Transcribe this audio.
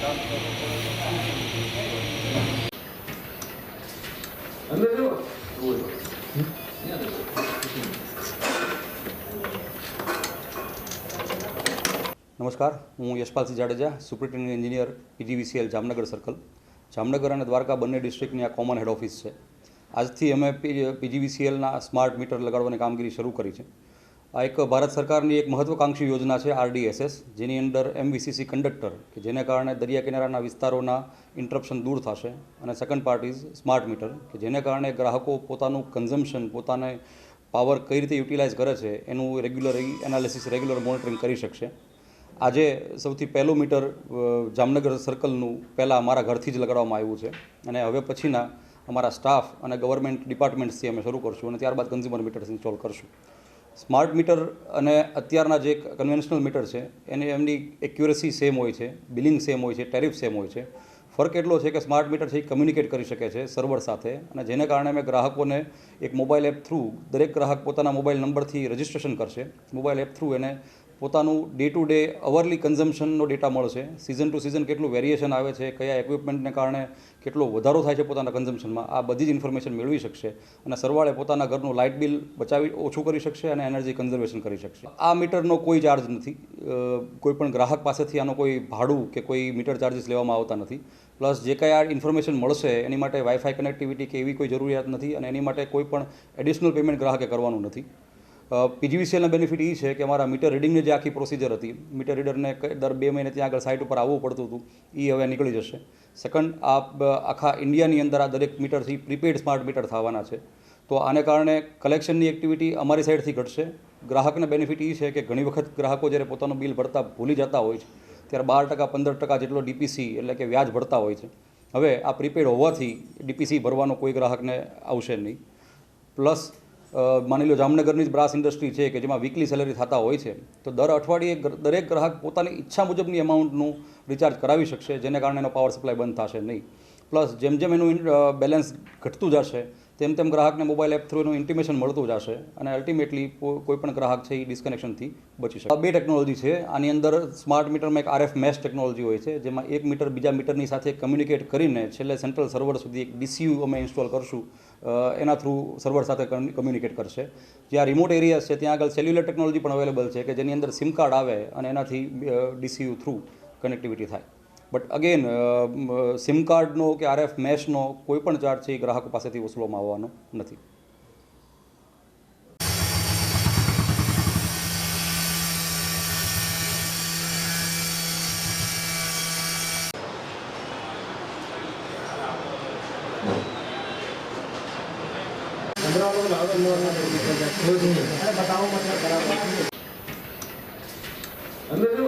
કામ કરવું પડે અંદર જો નમસ્કાર, હું Yashpalsinh Jadeja, superintendent engineer PGVCL Jamnagar circle. Jamnagar અને દ્વારકા બંને ડિસ્ટ્રિક્ટની આ કોમન હેડ ઓફિસ છે. આજથી અમે પીજીવીસીએલના સ્માર્ટ મીટર લગાડવાની કામગીરી શરૂ કરી છે. આ એક ભારત સરકારની એક મહત્વકાંક્ષી યોજના છે, આરડીએસએસ, જેની અંદર એમવીસીસી કંડક્ટર, કે જેને કારણે દરિયા કિનારાના વિસ્તારોના ઇન્ટરપ્શન દૂર થશે, અને second part is smart meter કે જેને કારણે ગ્રાહકો પોતાનું કન્ઝમ્પશન પોતાને પાવર કઈ રીતે યુટિલાઇઝ કરે છે, એનું રેગ્યુલર એનાલિસિસ રેગ્યુલર મોનિટરિંગ કરી શકશે. આજે સૌથી પહેલું મીટર જામનગર સર્કલનું પહેલાં અમારા ઘરથી જ લગાડવામાં આવ્યું છે. અને હવે પછીના અમારા સ્ટાફ અને ગવર્મેન્ટ ડિપાર્ટમેન્ટ્સથી અમે શરૂ કરશું અને ત્યારબાદ કન્ઝ્યુમર મીટર્સ ઇન્સ્ટોલ કરશું. સ્માર્ટ મીટર અને અત્યારના જે કન્વેન્શનલ મીટર છે, એની એમની એક્યુરેસી સેમ હોય છે બિલિંગ સેમ હોય છે ટેરિફ સેમ હોય છે. ફરક એટલો છે કે સ્માર્ટ મીટર છે એ કમ્યુનિકેટ કરી શકે છે સર્વર સાથે અને જેને કારણે અમે ગ્રાહકોને એક મોબાઈલ એપ થ્રુ દરેક ગ્રાહક પોતાના મોબાઈલ નંબરથી રજિસ્ટ્રેશન કરશે. મોબાઈલ એપ થ્રુ એને પોતાનું ડે ટુ ડે અવરલી કન્ઝમ્પશનનો ડેટા મળશે. સિઝન ટુ સિઝન કેટલું વેરિએશન આવે છે, કયા ઇક્વિપમેન્ટને કારણે કેટલો વધારો થાય છે પોતાના કન્ઝમ્પશનમાં આ બધી જ ઇન્ફોર્મેશન મેળવી શકશે અને સરવાળે પોતાના ઘરનું લાઇટ બિલ બચાવી ઓછું કરી શકશે અને એનર્જી કન્ઝર્વેશન કરી શકશે. આ મીટરનો કોઈ ચાર્જ નથી. કોઈપણ કોઈ પણ ગ્રાહક પાસેથી આનો કોઈ ભાડું કે કોઈ મીટર ચાર્જીસ લેવામાં આવતા નથી. પ્લસ જે કયા ઇન્ફોર્મેશન મળશે એની માટે વાઈફાઈ કનેક્ટિવિટી કે એવી કોઈ જરૂરિયાત નથી અને એની માટે કોઈ પણ એડિશનલ પેમેન્ટ ગ્રાહકે કરવાનું નથી. પીજીવીસીએલના બેનિફિટ એ છે કે અમારા મીટર રીડિંગની જે આખી પ્રોસિજર હતી મીટર રીડરને દર બે મહિને ત્યાં આગળ સાઇટ ઉપર આવવું પડતું હતું એ હવે નીકળી જશે. સેકન્ડ આ આખા ઇન્ડિયાની અંદર આ દરેક મીટરથી પ્રીપેડ સ્માર્ટ મીટર થવાના છે. તો આને કારણે કલેક્શનની એક્ટિવિટી અમારી સાઈડથી ઘટશે. ગ્રાહકને બેનિફિટ એ છે કે ઘણી વખત ગ્રાહકો જ્યારે પોતાનું બિલ ભરતા ભૂલી જતા હોય છે, ત્યારે બાર ટકા, પંદર ટકા જેટલો ડીપીસી એટલે કે વ્યાજ ભરતા હોય છે. હવે આ પ્રીપેડ હોવાથી ડીપીસી ભરવાનો કોઈ ગ્રાહકને આવશે નહીં. પ્લસ માની લો જામનગરની જ બ્રાસ ઇન્ડસ્ટ્રી છે કે જેમાં વીકલી સેલરી થતા હોય છે, તો દર અઠવાડિયે દરેક ગ્રાહક પોતાની ઈચ્છા મુજબની અમાઉન્ટનું રિચાર્જ કરાવી શકશે, જેને કારણે એનો પાવર સપ્લાય બંધ થશે નહીં. પ્લસ જેમ જેમ એનું બેલેન્સ ઘટતું જશે તેમ તેમ ગ્રાહકને મોબાઈલ એપ થ્રુ એનું ઇન્ટિમેશન મળતું જશે અને અલ્ટિમેટલી કોઈ પણ ગ્રાહક છે એ ડિસ્કનેક્શનથી બચી શકે. બે ટેકનોલોજી છે. આની અંદર સ્માર્ટ મીટરમાં એક આરએફ મેશ ટેકનોલોજી હોય છે, જેમાં એક મીટર બીજા મીટરની સાથે કમ્યુનિકેટ કરીને છેલ્લે સેન્ટ્રલ સર્વર સુધી એક ડીસીયુ અમે ઇન્સ્ટોલ કરશું એના થ્રુ સર્વર સાથે કમ્યુનિકેટ કરશે. જ્યાં રિમોટ એરિયા છે, ત્યાં આગળ સેલ્યુલર ટેકનોલોજી પણ અવેલેબલ છે, કે જેની અંદર સિમ કાર્ડ આવે અને એનાથી ડીસીયુ થ્રુ કનેક્ટિવિટી થાય. બટ અગેન સિમ કાર્ડનો કે આરએફ મેશનો કોઈ પણ ચાર્જ છે એ ગ્રાહકો પાસેથી વસૂલવામાં આવવાનો નથી. અંદર જો